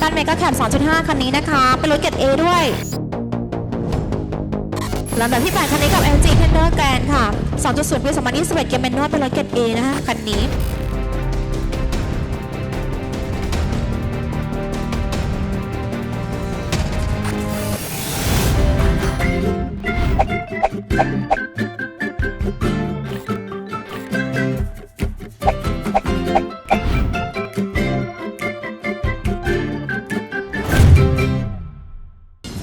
ตันเมกาแคป2.5 คันนี้นะคะ เป็นรถเกรด A ด้วยลำดับที่ 8 คันนี้กับ LG Tender Grand ค่ะ 2.0 ปี 2021 เกียร์แมนนวลเป็นรถเกรด A นะคะ คันนี้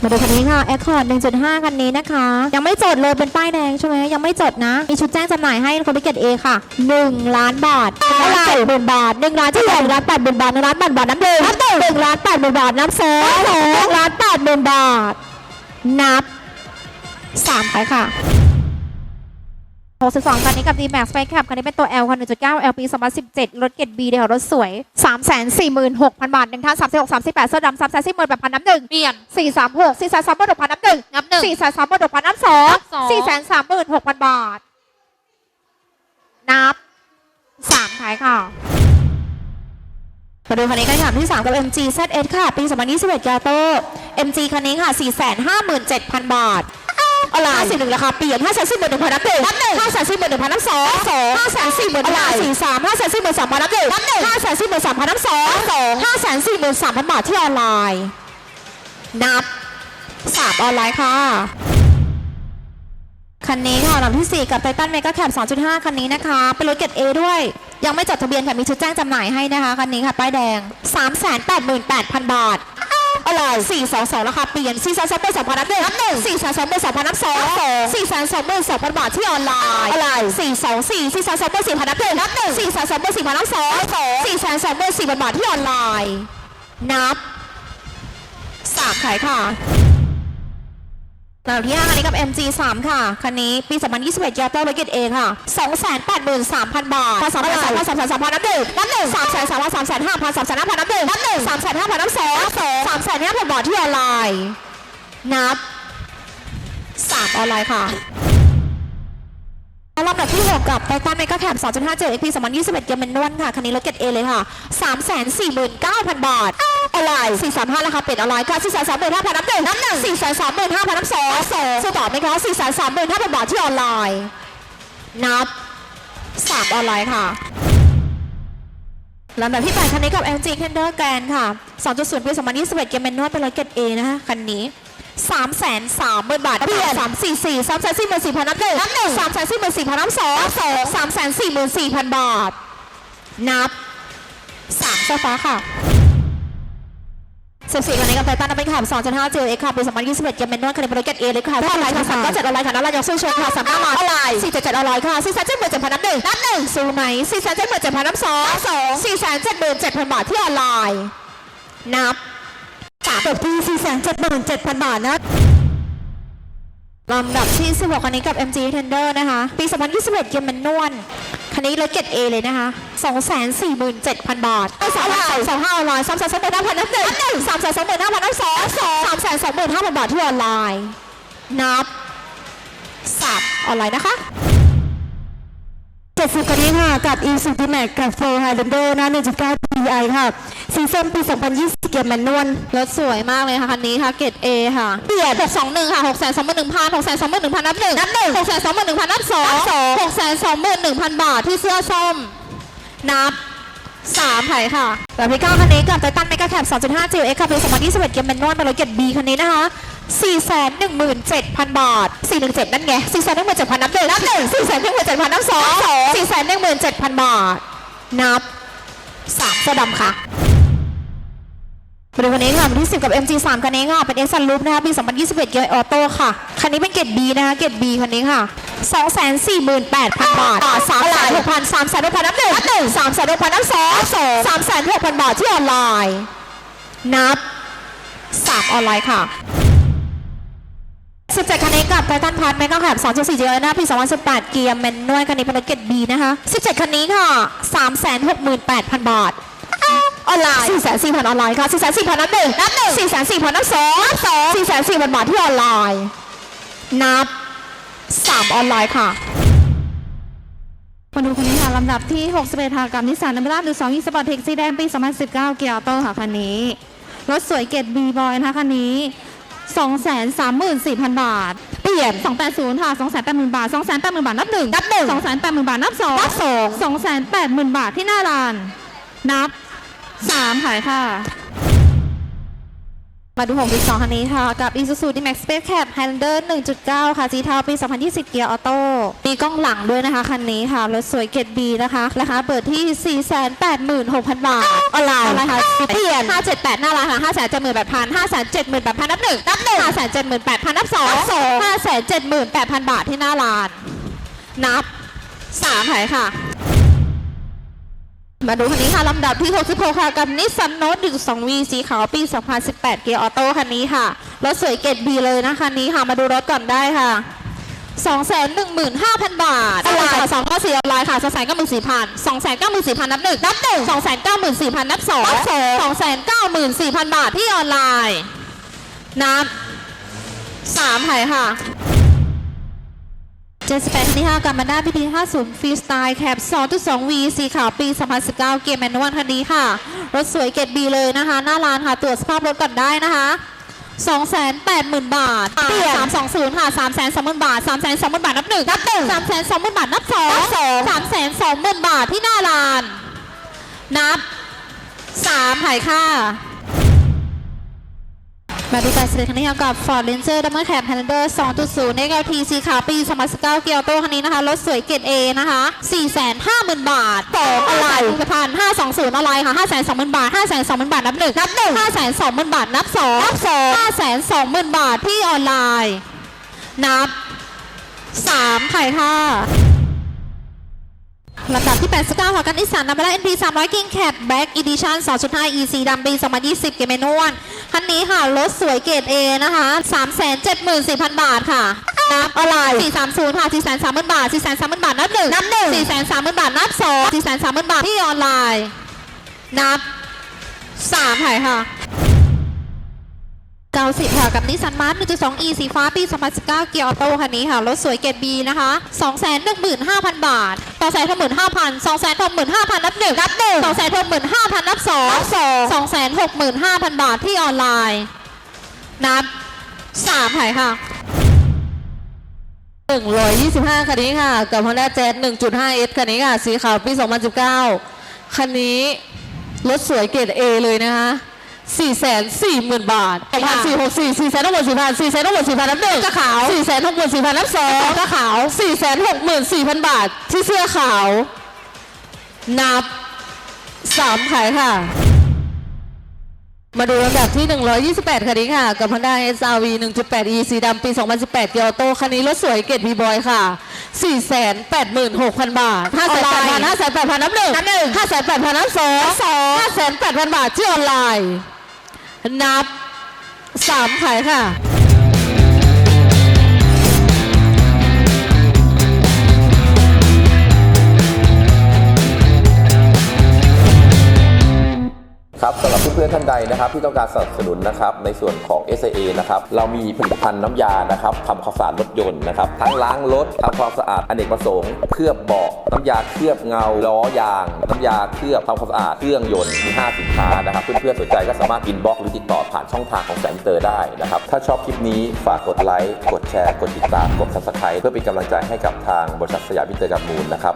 มาดูคันนี้ค่ะ Accord 1.5 คันนี้นะคะ ยังไม่จดเลยเป็นป้ายแดงใช่ไหมยังไม่จดนะ มีชุดแจ้งจำหน่ายให้คนพิเกตเอค่ะ 1 ล้านบาทเท่าไหร่หมื่นบาท1ล้านที่ไหนล้านแปดหมื่นบาท1ล้านแปดบาทน้ำหนึ่งน้ำหนึ่งหนึ่งล้านแปดหมื่นบาทน้ำสองสองล้านแปดหมื่นบาท นับสามไปค่ะ 62คันนี้กับ D-Max Spike Cap คันนี้เป็นตัว L คัน1.9 L ปี2017 รถเกรด B เดียวรถสวย 346,000 บาทหนึ่งท่าน36 38เสื้อดำ3 4 0 0 0แบบพันน้ำหนึ่งเปลี่ยน 4 3 6 4 3 3 6พันน้ำหนึ่งนับหนึ่ง4 3 3 6พันน้ำสองนับสอง4 3 3 6พันบาท นับสามท้ายค่ะมาดูคันนี้กันค่ะที่3กับ MG ZS ค่ะ ปี2021ยาโต้ MG คันนี้ค่ะ 457,000 บาท อะไรห้าสี่หนึ่งราคาเปลี่ยนห้าแสนสี่หมื่นหนึ่งพันนับหนึ่งนับหนึ่งห้าแสนสี่หมื่นหนึ่งพันนับสองสองห้าแสนสี่หมื่นอะไรสี่สามห้าแสนสี่หมื่นสามพันนับหนึ่งนับหนึ่งห้าแสนสี่หมื่นสามพันนับสองสองห้าแสนสี่หมื่นสามพันบาทที่ออนไลน์ นับสามออนไลน์ค่ะคันนี้ค่ะลำที่ 4 กับไททันเมกาแคป2.5 คันนี้นะคะ เป็นรถเกรด A ด้วย ยังไม่จดทะเบียนค่ะ มีชุดแจ้งจำหน่ายให้นะคะ คันนี้ค่ะ ป้ายแดง 388,000 บาท อะไร422ราคาเปลี่ยน 4 2 2 2 2 0 0นับหนึ่งนับหนึ่ง4 2 2 2 2 0 0นับสอง4 2 2 2 2 0 0บาทที่ออนไลน์อะไร4 2 4 4 2 2 2 4 0 0นับหนึ่งนับหนึ่ง4 2 2 2 4 0 0นับสอง4 2 2 2 4 0 0บาทที่ออนไลน์ นับสามขายค่ะ ลำดับที่5คันนี้กับ MG 3 ค่ะ คันนี้ปี 2021ยาโต้รถเกตเอค่ะ 283,000 บาทพันสองพันสามพันสามพันสามพันนับหนึ่งนับหนึ่งสามแสนสามพันสามแสนห้าพันสามแสนห้าพันนับหนึ่งนับหนึ่งสามแสนห้าพันนับสองสองสามแสนห้าพันบาทที่ออนไลน์ นับสามออนไลน์ค่ะ ลำดับที่ 6 กับไททันเมกาแคป2.5 7 XP 2021 เกียร์แมนนวลค่ะ คันนี้รถเกตเอเลยค่ะ 349,000 บาทอะไร435ราคาเป็ดออนไลน์ค่ะ435,000นับหนึ่งนับหนึ่ง435,000นับสองสองสู้ต่อไหมคะ435,000บาทที่ออนไลน์ นับ3ออนไลน์ค่ะลำดับที่8คันนี้กับ LG Tender Grand ค่ะ 2.0 ปี2021 เกียร์แมนนวลเป็นรถเกรด A นะคะคันนี้ 3 3 0 0 0 0บาทเปลี่ยน3 4 4 3 4 4 4 0 0 0นับหนึ่งนับหนึ่ง3 4 4 4 0 0 0นับสองสอง3 4 4 4 0 0 0บาท นับ3เสื้อฟ้าค่ะ14คันนี้กับไททันนับเป็นขับ2.5 JX ค่ะปี2021เกียร์แมนนวลคันนี้เป็นรถเกรด A เลยค่ะถ้าออนไลน์ค่ะ3ก็7ออนไลน์ค่ะนัดเรายังสู้ชนค่ะสามารถมาออนไลน์477ออนไลน์ค่ะ4 7 7 7 0 0นับหนึ่งนับหนึ่งสู้ไหม4 7 7 7 0 0นับสองสอง4 7 7 7 0 0บาทที่ออนไลน์ นับ สามจบที่4 7 7 0 0บาทนะลำดับที่16คันนี้กับ MG Tender นะคะ ปี 2021 เกียร์แมนนวลคันนี้รถเกรด A เลยนะคะ247,000 บาทไม่สามารถสองห้าออนไลน์สามแสนสองหมื่นห้าพันนับหนึ่งหนึ่งสามแสนสองหมื่นห้าพันนับสองสองสามแสนสองหมื่นห้าพันบาทที่ออนไลน์ นับสามออนไลน์นะคะเจ็ดสิบกันนี้ค่ะกับ e s u d i m a x กับ f o r Highlander นะ1.9 TI ค่ะซีซั่นปี 2020 เกียร์แมนนวลรถสวยมากเลยค่ะคันนี้ค่ะเกรด A ค่ะเปลี่ยน621 ค่ะ 6 2 1 0 0 0 6 2 2 1 0 0 0 นับหนึ่งนับหนึ่ง6 2 1 0 0 0 นับสอง6 2 1 0 0 0บาทที่เสื้อส้ม นับสามไผ่ค่ะแบบพี่ก้าวคันนี้กับไททันเมกาแคป2.5 GX ค่ะปี2021 เกียร์แมนนวลเป็นรถเกรด B คันนี้นะคะ417,000 บาท 417 นั่นไง 417,000 นับหนึ่งนับหนึ่ง417,000 นับสอง417,000 บาท นับ สามเสื้อดำค่ะมาดูคันนี้ค่ะวันที่ 10 กับ MG 3 คันนี้ค่ะ เป็น X Loop นะคะปี 2021 เกียร์ออโต้ค่ะ คันนี้เป็นเกรด B นะคะเกรด B คันนี้ค่ะ 248,000 บาท3 6 0 0 0 3 6 0 0 0นับหนึ่งนับหนึ่ง3 6 0 0 0นับสองสอง3 6 0 0 0บาทที่ออนไลน์ นับ 3 ออนไลน์ค่ะ 17คันนี้กับไททันพาร์ทแมกกาแคป2.4เจอหน้าปี 2018 เกียร์แมนนวลคันนี้เป็นรถเกรด B นะคะ 17 คันนี้ค่ะ 368,000 บาทออนไลน์4 4 0 0 0ออนไลน์ค่ะ4 4 0 0 0นับหนึ่งนับหนึ่ง4 4 0 0 0นับสองนับสอง4 4 0 0 0บาทที่ออนไลน์ นับ 3 ออนไลน์ค่ะมาดูคันนี้ค่ะลำดับที่ 61ค่ะกับนิสสันน m ม r a หรือ2 e สปอร์ตเทคสีแดงปี 2019 เกียร์ออโต้ค่ะคันนี้ รถสวยเกตบีบอยนะคะคันนี้ 234,000 บาท เปลี่ยน 280ค่ะ280,000 บาท 280,000 บาท นับหนึ่งนับหนึ่ง280,000 บาท นับสองนับสอง280,000 บาทที่หน้าร้าน นับสามขายค่ะ มาดู6 2คันนี้ค่ะ กับ Isuzu D-Max Space Cab Highlander 1.9 ค่ะสีเทาปี 2020 เกียร์ออโต้มีกล้องหลังด้วยนะคะ คันนี้ค่ะ รถสวยเกตบีนะคะราคาเปิดที่ 486,000 บาท ออนไลน์อะไรคะเปลี่ยน 578 หน้าร้านค่ะ578,000 578,000 นับหนึ่งนับหนึ่ง578,000 นับสอง578,000 บาทที่หน้าร้าน นับสามขายค่ะ มาดูคันนี้ค่ะลำดับที่ 66 ค่ะกับนิสสันโนต1.2 V สีขาวปี 2018 เกียร์ออโต้คันนี้ค่ะ รถสวยเกรดบีเลยนะคันนี้ค่ะ มาดูรถก่อนได้ค่ะ 215,000 บาทออนไลน์สองก็สี่ออนไลน์ค่ะ294,000 294,000 นับหนึ่งนับหนึ่ง294,000 นับสอง294,000 บาทที่ออนไลน์ นับสามไผ่ค่ะ 78ที่5กับมาด้าพีดี50 ฟรีสไตล์แคป2.2 V สีขาวปี 2019 เกียร์แมนนวลคันนี้ค่ะ รถสวยเกรดบีเลยนะคะ หน้าร้านค่ะ ตรวจสภาพรถก่อนได้นะคะ280,000 บาทเปลี่ยน320 ค่ะ320,000 บาท 320,000 บาท นับหนึ่งนับหนึ่ง320,000 บาท นับสอง320,000 บาทที่หน้าร้าน นับ3หายค่ะ มาดูการเสด็จคันนี้ค่ะกับ Ford Ranger Double Cab Highlander 2.0 XLT สีขาวปี 2019 เกียร์ออโต้คันนี้นะคะ รถสวยเกรด A นะคะ 450,000 บาทต่ออะไรพัน520 อะไรค่ะ 520,000 บาท 520,000 บาท นับหนึ่งนับหนึ่ง520,000 บาท นับสองนับสอง520,000 บาทที่ออนไลน์ นับ3ไข่ค่ะ ลำดับที่ 89ค่ะกันนิสสันนำไปแล้ว NP 300 King Cab Black Edition 2.5 EC ดำปี 2020 เกมเมนวนคันนี้ค่ะ รถสวยเกรด A นะคะ 374,000 บาทค่ะ นับอะไร 430 ค่ะ 430,000 บาท 430,000 บาท นับหนึ่งนับหนึ่ง430,000 บาท นับสอง430,000 บาทที่ออนไลน์ นับ3ถ่ายค่ะ 90 ค่ะ กับนิสสันมาร์ท1.2 e สีฟ้าปี 2019 เกียร์ออโต้คันนี้ค่ะ รถสวยเกรดบีนะคะ 215,000 บาท ต่อแสนทหมื่นห้าพันสองแสนหกหมื่นห้าพันนับหนึ่งนับหนึ่งสองแสนหกหมื่นห้าพันนับสองสองสองแสนหกหมื่นห้าพันบาทที่ออนไลน์นับสามถ่ายค่ะ125 คันนี้ค่ะ กับ Honda Jazz 1.5 S คันนี้ค่ะ สีขาวปี 2019 คันนี้รถสวยเกรด A เลยนะคะ 440,000บาทค่ะ2,464 4 6 4 0 0 0 4 6 4 0 0 0นับหนึ่งก็ขาว4 6 4 0 0 0นับสองก็ขาว464,000บาทที่เสื้อขาว นับ3ขายค่ะ มาดูลำดับที่ 128 คันนี้ค่ะ กับ Honda SRV 1.8 e สีดำปี 2018 เกียร์ออโต้คันนี้รถสวยเกรด B-Boy ค่ะ 486,000 บาท 58,000 58,000 นับหนึ่งนับหนึ่ง58,000นับสองสอง58,000 บาทที่ออนไลน์ นับสามไข่ค่ะ ครับสำหรับเพื่อนๆท่านใดนะครับ ที่ต้องการสนับสนุนนะครับในส่วนของ SAA นะครับเรามีผลิตภัณฑ์น้ำยานะครับทำความสะอาดรถยนต์นะครับทั้งล้างรถทำความสะอาดอเนกประสงค์เคลือบเบาะน้ำยาเคลือบเงาล้อยาง น้ำยาเคลือบทำความสะอาดเครื่องยนต์มี5สินค้านะครับเพื่อนๆสนใจก็สามารถอินบ็อกซ์หรือติดต่อผ่านช่องทางของแสงเตอร์ได้นะครับถ้าชอบคลิปนี้ฝากกดไลค์กดแชร์กดติดตามกด subscribe เพื่อเป็นกำลังใจให้กับทางบริษัทสยามมิเตอร์กับมูลนะครับ